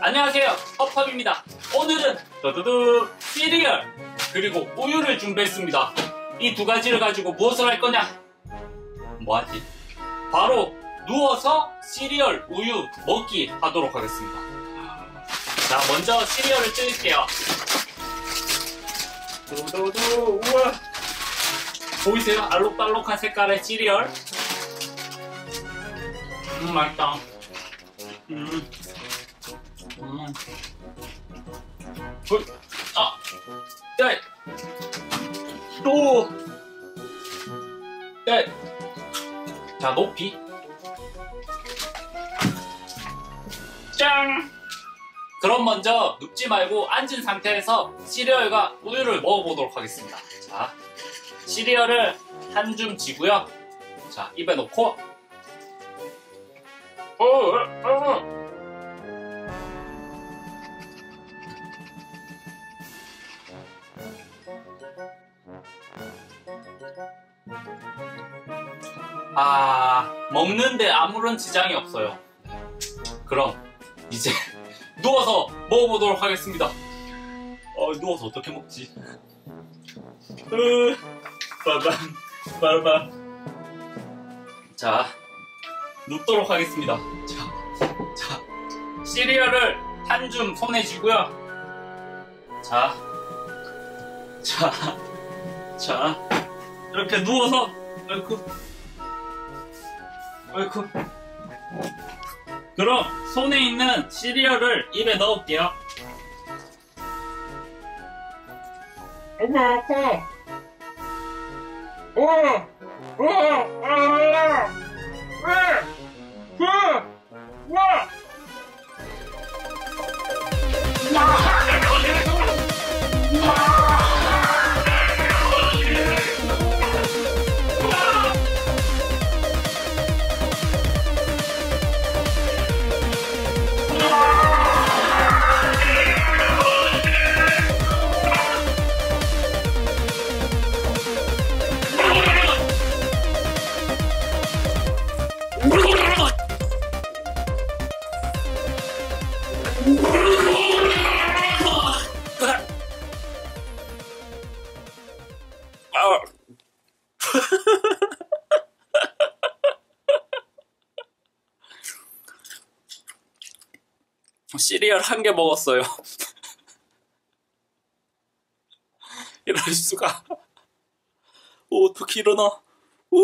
안녕하세요. 허팝입니다. 오늘은 두두두. 시리얼 그리고 우유를 준비했습니다. 이 두 가지를 가지고 무엇을 할 거냐? 뭐하지? 바로 누워서 시리얼 우유 먹기 하도록 하겠습니다. 자 먼저 시리얼을 뜯을게요. 두두두 우와. 보이세요? 알록달록한 색깔의 시리얼. 음 맛있다. 음 음. 어, 아, 네. 또, 네. 자, 높이. 짱! 그럼 먼저 눕지 말고 앉은 상태에서 시리얼과 우유를 먹어보도록 하겠습니다. 자, 시리얼을 한줌 쥐고요. 자, 입에 넣고. 어, 어, 어. 아, 먹는데 아무런 지장이 없어요. 그럼 이제 누워서 먹어보도록 하겠습니다. 어, 누워서 어떻게 먹지? 으, 빠밤, 빠밤. 자, 눕도록 하겠습니다. 자, 자, 시리얼을 한 줌 손에 쥐고요. 자, 자, 자, 이렇게 누워서, 아이쿠, 아이쿠. 그럼 손에 있는 시리얼을 입에 넣을게요. 엄마 아파. 어, 어, 아, 아, 왜, 시리얼 한 개 먹었어요. 이럴 수가. 오, 어떻게 일어나? 우!